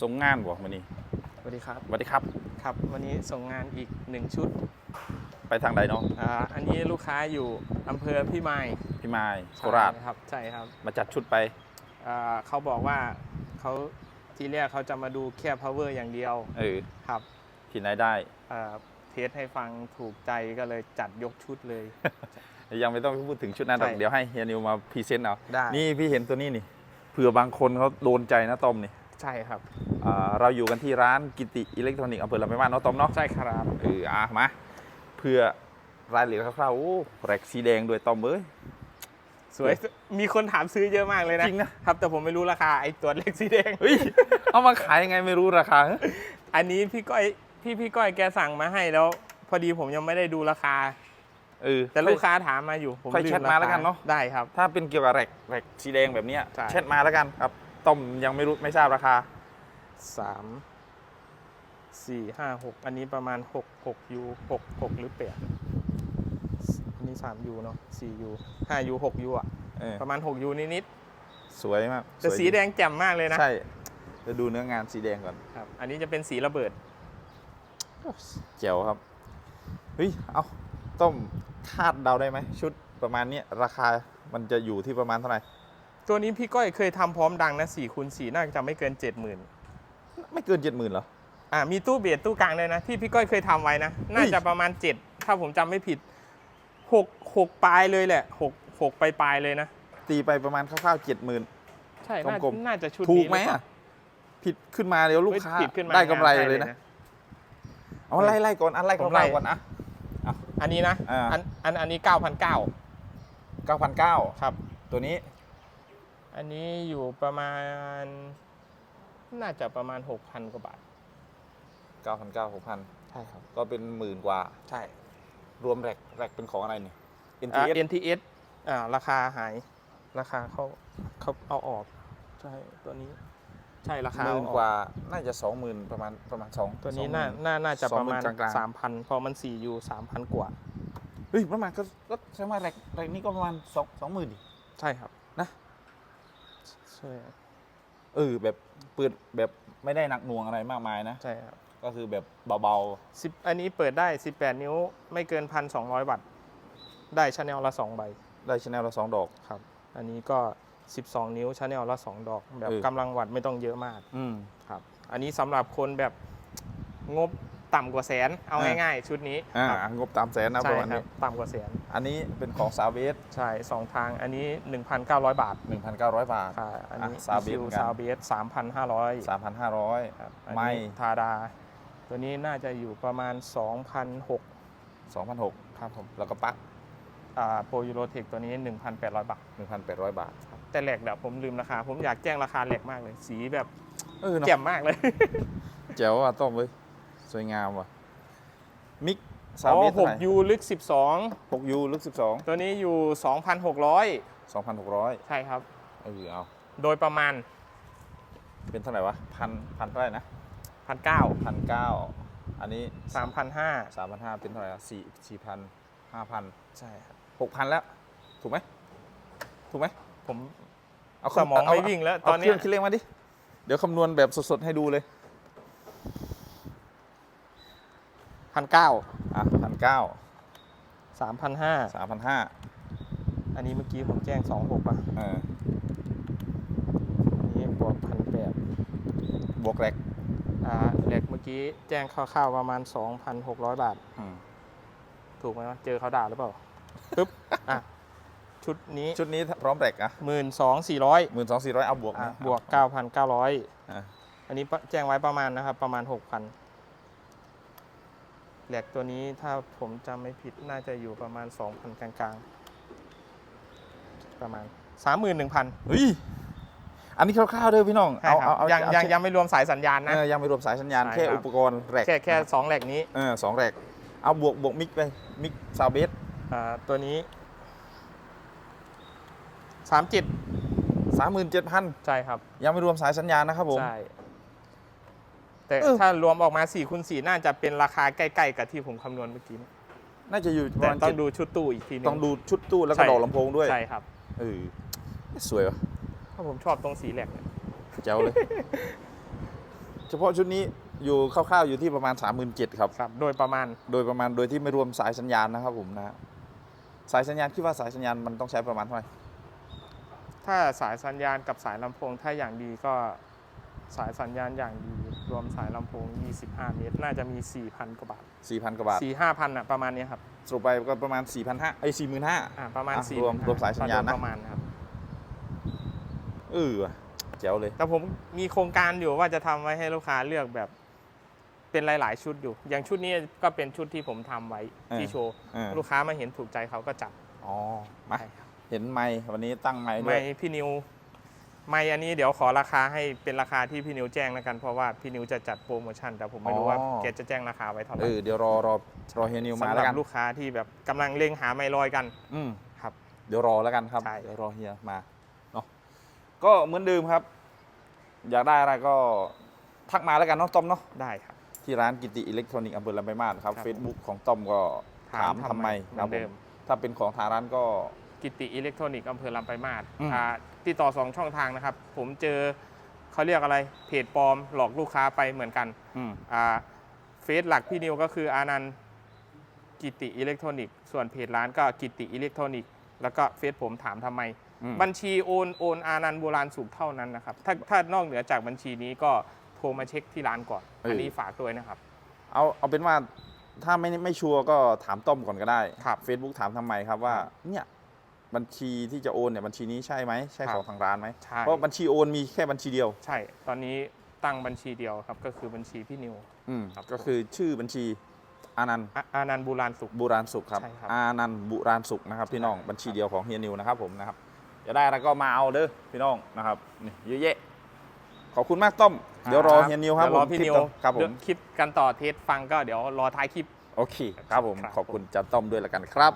ส่งงานบ่มานี่สวัสดีครับ สวัสดีครับ ครับ วันนี้ส่งงานอีกหนึ่งชุด ไปทางใดเนาะอ่า อันนี้ลูกค้าอยู่อำเภอพิมายพี่มายโคราชใช่ครับ ใช่ครับ มาจัดชุดไปอ่าเขาบอกว่าเขาทีแรกเขาจะมาดูแค่ power อย่างเดียว เออครับที่ไหนได้อ่าเทสให้ฟังถูกใจก็เลยจัดยกชุดเลย ยังไม่ต้องพูดถึงชุดนั้นหรอกใช่เดี๋ยวให้เฮียนิวมาพรีเซนต์เอาได้ นี่พี่เห็นตัวนี้นี่เผื่อบางคนเขาโดนใจนะต้อมนี่ ใช่ครับอ่าเราอยู่กันที่ร้านกิติอิเล็กทรอนิกส์อำเภอลำปางเนาะต้อมเนาะใช่ครับเอออะมาเพื่อรายละเอียดคร่าวๆโอ้แรกสีแดงด้วยต้อมเอ้ย สวย มีคนถามซื้อเยอะมากเลยนะจริงนะ ครับแต่ผมไม่รู้ราคาไอ้ตัวเล็กสีแดง เฮ้ย เอามาขายยังไงไม่รู้ราคาเฮ้ยอันนี้พี่ก้อยพี่พี่ก้อยแกสั่งมาให้แล้ว พอดีผมยังไม่ได้ดูราคา เออ แต่ลูกค้าถามมาอยู่ผมค่อยลืแชทรมาคแล้วกันเนอะได้ครับ ถ้าเป็นเกี่ยวกับแรกแรกสีแดงแบบเนี้ยใช่ แชทมาแล้วกันครับ ต้มยังไม่รู้ไม่ทราบราคาสามสี่ห้าหกอันนี้ประมาณหกหกยูหกหกหรือแปดอันนี้สามยูเนาะสี่ยูห้ายูหกยูอะ เออประมาณหกยูนิดสวยมากๆแต่วยสีแดงแจ่มมากเลยนะใช่จะดูเนื้องานสีแดงก่อนครับ อันนี้จะเป็นสีระเบิด เจ๋วครับเฮ้ยเอาต้มคาดเดาได้ไหมชุดประมาณเนี้ยราคามันจะอยู่ที่ประมาณเท่าไหร่ ตัวนี้พี่ก้อยเคยทำพร้อมดังนะสี่คูณสี่น่าจะไม่เกินเจ็ดหมื่นไม่เกินเจ็ดหมื่นเหรอ อ่ามีตู้เบียดตู้กลางเลยนะ ที่พี่ก้อยเคยทำไว้นะ น่าจะประมาณเจ็ดถ้าผมจำไม่ผิดหกหกปลายเลยแหละหกหกปลายปลายๆเลยนะ ตีไปประมาณคร่าวๆเจ็ดหมื่น ใช่น่ากลมๆ น่าจะชุดถูกนี้ไหมรือเปอะล่าผิดขึ้นมาเดี๋ยวลูกเฮ้ยค้าผิดขึ้นมาได้กำไรใช่เลยนะ เอาไล่ไล่ก่อนอันไล่ผมคไล่ร่าวๆก่อนอะอันนี้นะอ่าอันอันอันนี้เก้าพันเก้าเก้าพันเก้าครับ ตัวนี้ อันนี้อยู่ประมาณ น่าจะประมาณหกพันกว่าบาท เก้าพันเก้าหกพันใช่ครับ ก็เป็นหมื่นกว่า ใช่รวมแรกแรกเป็นของอะไรเนี่ย อ่า NTS NTS อ่าราคาหายราคาเขาเขาเอาออก ใช่ตัวนี้ ใช่ราคาหเอมื่นออกกว่า น่าจะสองหมื่นประมาณประมาณสองตัวนี้สองหน่ามื่ น่าน่าจะสองประหมื่มาณนกลางๆสามพันพอมันสี่ยูสามพันกว่า เฮ้ยประมาณก็ก็ใช่ไหมแรกแรกนี้ก็ประมาณสองสองหมื่นดิใช่ครับ นะใช่เออแบบเปิดแบบไม่ได้หนักหน่วงอะไรมากมายนะ ใช่ครับก็คือแบบเบาสิบอันนี้เปิดได้ 18 นิ้วไม่เกินพันสองร้อยวัตต์ ได้ชาแนลละสองใบ ๆ ได้ชแนลละสองดอก ครับ อันนี้ก็ 12 นิ้วชาแนลละ 2 ดอก แบบเออ กำลังวัดไม่ต้องเยอะมาก อืม ครับ อันนี้สำหรับคนแบบงบ ต่ำกว่าแสน เอาอ่าง่ายๆ ชุดนี้อ่าครับงบตามแสนนะปใช่ระมาณครันี้บต่ำกว่าแสน อันนี้เป็นของซาเวสใช่สองทางอันนี้ 1,900 บาท1,900 บาท ค่ะอันนี้อะ Soundbase เหมือนกัน ซาวเบส3,500 3,500 ครับอันไม่นี้ทาดา ตัวนี้น่าจะอยู่ประมาณ 2,600 2,600ครับผมแล้วก็ปลั๊กอ่าโปรยูโรเทคตัวนี้ 1,800 บาท 1,800 บาทแต่แหลกเดี๋ยวผมลืมราคา ผมอยากแจ้งราคาแหลกมากเลย สีแบบเออเนอะแจ่มมากเลย แจ๋วอะต้อมเว้ย สวยงามว่ะ มิกซาอ๋อเวสหกยูลึก6ยูลึก12 12 ตัวนี้อยู่ 2,600 2,600ใช่ครับ เออเอา โดยประมาณ เป็นเท่าไหร่วะพันพันเท่าไหร่นะ1,900 พันเก้าอันนี้3,500 สามพันห้าเป็นเท่าไหร่ละสี่สี่พันห้าพันใช่ครับ หกพันแล้ว ถูกไหมถูกไหมผม เอาสมองเาไม่วิ่งแล้วเอาตอนเนี้เคยรื่องคิดเลขมาดิ เดี๋ยวคำนวณแบบสดๆให้ดูเลย 1,900อะพันเก้า3,500สามพันห้าอันนี้เมื่อกี้ผมแจ้ง26ป่ะเอออันนี้บวก1,800บวกแรกอ่าแหลกเมื่อกี้แจ้งคร่าวๆประมาณ2,600บาท อืมถูกไหมวะเจอเขาด่าหรือเปล่าปึ๊บอะชุดนี้ชุดนี้พร้อมแรกอะ12,400หมื่นสองสี่ร้อยเอาบวกอะนะบวก9,900อะอันนี้ปะแจ้งไว้ประมาณนะครับ ประมาณ6,000 แหลกตัวนี้ถ้าผมจำไม่ผิดน่าจะอยู่ประมาณ 2,000 กลางๆ ประมาณ 31,000 เฮ้ย อันนี้คร่าวๆเด้อพี่น้อง ใช่เอาครับเอาเอายังเอายังแค่ยังไม่รวมสายสัญญาณนะ เออยังไม่รวมสายสัญญาณ ใช่แค่ครับ อุปกรณ์แรกแค่แค่สองแหลกนี้เออสองแรก เอาบวกบวกมิกไป มิกซาวเบสอ่าตัวนี้37สามหมื่นเจ็ดพันใช่ครับ ยังไม่รวมสายสัญญาณนะครับผม ใช่ แต่เออ ถ้ารวมออกมา4คูณ4น่าจะเป็นราคาใกล้ๆกับที่ผมคำนวณเมื่อกี้นะน่าจะอยู่ประแต่มาณต้อเจ็งดดูชุดตู้อีกทีหนึง ต้องดูชุดตู้แล้วก็ใช่ ดอกลำโพงด้วยใช่ครับเออสวยว่ะเพราะผมชอบตรงสีแหลกเนี่ยแจ๋วเลย เฉพาะชุดนี้อยู่คร่าวๆอยู่ที่ประมาณ 37,000ครับ ครับ โดยประมาณ โดยประมาณโดยที่ไม่รวมสายสัญญาณนะครับผมนะฮะสายสัญญาณคิดว่าสายสัญญาณมันต้องใช้ประมาณเท่าไหร่ถ้าสายสัญญาณกับสายลำโพงถ้าอย่างดีก็ สายสัญญาณอย่างดี รวมสายลำโพง 25 เมตร น่าจะมี 4,000 กว่าบาท 4,000 กว่าบาท 4 5,000อะประมาณเนี้ยครับสรุปไปก็ประมาณ 4,500ไอ้ย45,000อ่าประมาณอะ4รวมรวมสายสัญญาณนะประมาณนะครับเออว่ะแจ๋วเลย แต่ผมมีโครงการอยู่ว่าจะทำไว้ให้ลูกค้าเลือกแบบเป็นหลาย ๆ ชุดอยู่ อย่างชุดนี้ก็เป็นชุดที่ผมทำไว้ที่โชว์ เออ ลูกค้ามาเห็นถูกใจเขาก็จัดอ๋อมาใช่ครับเห็นไมค์วันนี้ตั้งไมค์ด้วไม่ยพี่นิว ไม่อันนี้เดี๋ยวขอราคาให้เป็นราคาที่พี่นิวแจ้งแล้วกันเพราะว่าพี่นิวจะจัดโปรโมชั่นแต่ผมไม่รู้ว่าแกจะแจ้งราคาไว้เท่าไหเอร่อเดี๋ยวรอรอรอเฮียนิวมาสำหแล้รัวกันบลูกค้าที่แบบกำลังเล็งหาไมลอยกัน อืม ครับ เดี๋ยวรอแล้วกันครับ ใช่ เดี๋ยวรอเฮียมาเนาะก็เหมือนเดิมครับ อยากได้อะไรก็ทักมาแล้วกันเนาะต้อมเนาะได้ครับ ที่ร้านกิติอิเล็กทรอนิกส์อำเภอลำปางมาศครับ ครับเฟซบุ๊กของต้อมก็ถามทำไมเหคมืรัอบนผเดิมม ถ้าเป็นของทางร้านก็ กิติอิเล็กทรอนิกส์อำเภอลำไปลายมาศอืม อ่าติดต่อสองช่องทางนะครับ ผมเจอเขาเรียกอะไรเพจปลอมหลอกลูกค้าไปเหมือนกันอืมอ่าเฟซหลักพี่นิวก็คืออานันต์กิติอิเล็กทรอนิกส์ส่วนเพจร้านก็กิติอิเล็กทรอนิกส์แล้วก็เฟซผมถามทำไม อืมบัญชีโอนโอนอานันต์โบราณสุขเท่านั้นนะครับ ถ้าถ้านอกเหนือจากบัญชีนี้ก็โทรมาเช็คที่ร้านก่อน อันนี้ฝากด้วยนะครับ เอาเอาเป็นว่าถ้าไม่ไม่ชัวร์ก็ถามต้อมก่อนก็ได้ ครับ Facebook ถามทำไมครับว่าเนี่ย บัญชีที่จะโอนเนี่ยบัญชีนี้ใช่ไหมใช่ครับของทางร้านไหมใช่ เพราะบัญชีโอนมีแค่บัญชีเดียว ใช่ ตอนนี้ตั้งบัญชีเดียวครับก็คือบัญชีพี่นิวอืมครับก็คือชื่อบัญชีอานันต์อาอานันต์โบราณสุข บุราณสุขครับ ใช่ครับ อานันต์บุราณสุขนะครับพี่น้องบัญชีเดียวของเฮียนิวนะครับผมนะครับจะได้แล้วก็มาเอาเด้อพี่น้องนะครับนี่เยอะแยะขอบคุณมากต้อม เดี๋ยวรอเฮียนิวครับเดี๋ยวรอผมพี่คลินิปวต่อครับผมเดี๋ยวคลิปกันต่อเทสฟังก็เดี๋ยวรอท้ายคลิป โอเคครับผมครับขอบคุณจัดต้อมด้วยแล้วกันครับ